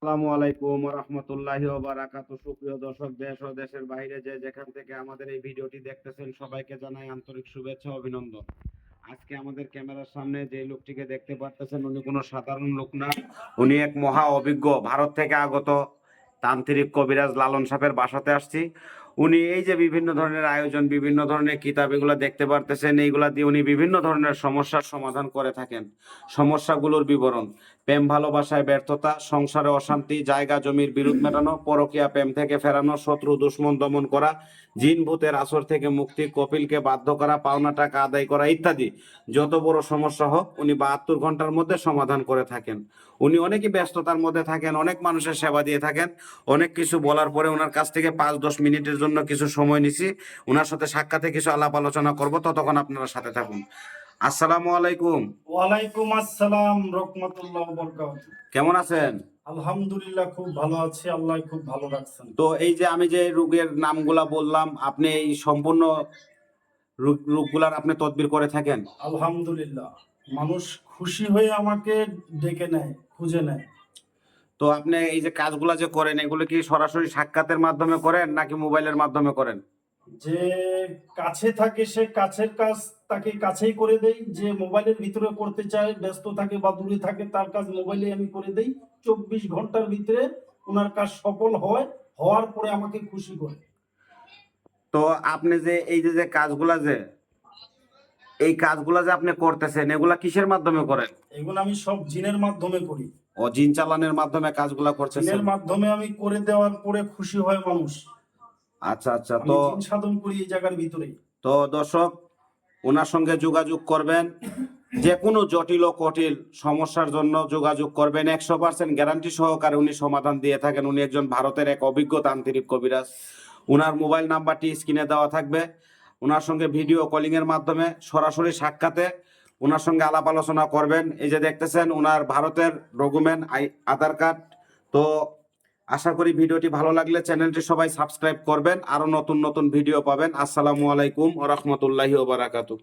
আসসালামু আলাইকুম রহমতুল্লাহ বারাকাতু সুপ্রিয় দর্শক, দেশ ও দেশের বাইরে যে যেখান থেকে আমাদের এই ভিডিওটি দেখতেছেন, সবাইকে জানাই আন্তরিক শুভেচ্ছা অভিনন্দন। আজকে আমাদের ক্যামেরার সামনে যে লোকটিকে দেখতে পারতেছেন, উনি কোনো সাধারণ লোক না। উনি এক মহা অভিজ্ঞ, ভারত থেকে আগত তান্ত্রিক কবিরাজ লালন সাহেবের বাসাতে আসছি। উনি এই যে বিভিন্ন ধরনের আয়োজন, বিভিন্ন ধরনের কিতাব এগুলো দেখতে পারতেছেন, এইগুলা দিয়ে উনি বিভিন্ন ধরনের সমস্যার সমাধান করে থাকেন। সমস্যাগুলোর বিবরণ, প্রেম ভালোবাসায় ব্যর্থতা, সংসারে অশান্তি, জায়গা জমির বিরোধ মেটানো, পরকীয়া প্রেম থেকে ফেরানো, শত্রু দুশ্মন দমন করা, জিন ভূতের আসর থেকে মুক্তি, কপিলকে বাধ্য করা, পাওনা টাকা আদায় করা ইত্যাদি। যত বড় সমস্যা হোক, উনি বাহাত্তর ঘণ্টার মধ্যে সমাধান করে থাকেন। উনি অনেকই ব্যস্ততার মধ্যে থাকেন, অনেক মানুষের সেবা দিয়ে থাকেন, অনেক কিছু বলার পরে ওনার কাছ থেকে পাঁচ দশ মিনিটের জন্য কিছু সময় নিছি। ওনার সাথে সাক্ষাতে কিছু আলাপ আলোচনা করব ততক্ষণ আপনারা সাথে থাকুন। আসসালামু আলাইকুম। ওয়ালাইকুম আসসালাম রহমতুল্লাহ বরকাত। কেমন আছেন? আলহামদুলিল্লাহ খুব ভালো আছি। আল্লাহ খুব ভালো রাখছেন। তো এই যে আমি যে রোগের নামগুলা বললাম আপনি এই সম্পূর্ণ রোগ- রোগগুলার আপনি তদবির করে থাকেন? আলহামদুলিল্লাহ। মানুষ খুশি হয়ে আমাকে ডেকে নেয় খুঁজে নেয়। তো আপনি এই যে কাজগুলো যে করেন এগুলো কি সরাসরি সাক্ষাতের মাধ্যমে করেন নাকি মোবাইলের মাধ্যমে করেন? যে কাছে থাকে সে কাছের কাজ তাকে কাছেই করে দেই যে মোবাইলের ভিতরে করতে চায় ব্যস্ত থাকে বা দূরে থাকে তার কাজ মোবাইলে আমি করে দেই। চব্বিশ ঘণ্টার ভিতরে ওনার কাজ সফল হয় হওয়ার পরে আমাকে খুশি করে। তো আপনি যে এই যে যে কাজগুলা যে এই কাজগুলা যে আপনি করতেছেন এগুলা কিসের মাধ্যমে করেন? এগুলো আমি সব জিনের মাধ্যমে করি। জিন চালানের মাধ্যমে কাজগুলা করতেছেন জিনের মাধ্যমে আমি করে দেওয়ার পরে খুশি হয় মানুষ। আচ্ছা আচ্ছা তো সাধন করি এই জায়গার ভিতরেই তো দর্শক ওনার সঙ্গে যোগাযোগ করবেন। যে কোনো জটিল ও কঠিন সমস্যার জন্য যোগাযোগ করবেন। একশো পার্সেন্ট গ্যারান্টি সহকারে উনি সমাধান দিয়ে থাকেন। উনি একজন ভারতের এক অভিজ্ঞ তান্ত্রিক কবিরাজ। ওনার মোবাইল নাম্বারটি স্ক্রিনে দেওয়া থাকবে। ওনার সঙ্গে ভিডিও কলিং এর মাধ্যমে সরাসরি সাক্ষাতে ওনার সঙ্গে আলাপ আলোচনা করবেন। এই যে দেখতেছেন, ওনার ভারতের ডকুমেন্ট আধার কার্ড। তো আশা করি ভিডিওটি ভালো লাগলে চ্যানেলটি সবাই সাবস্ক্রাইব করবেন। আরও নতুন নতুন ভিডিও পাবেন। আসসালামু আলাইকুম ও রাহমাতুল্লাহি ওয়া বারাকাতুহু।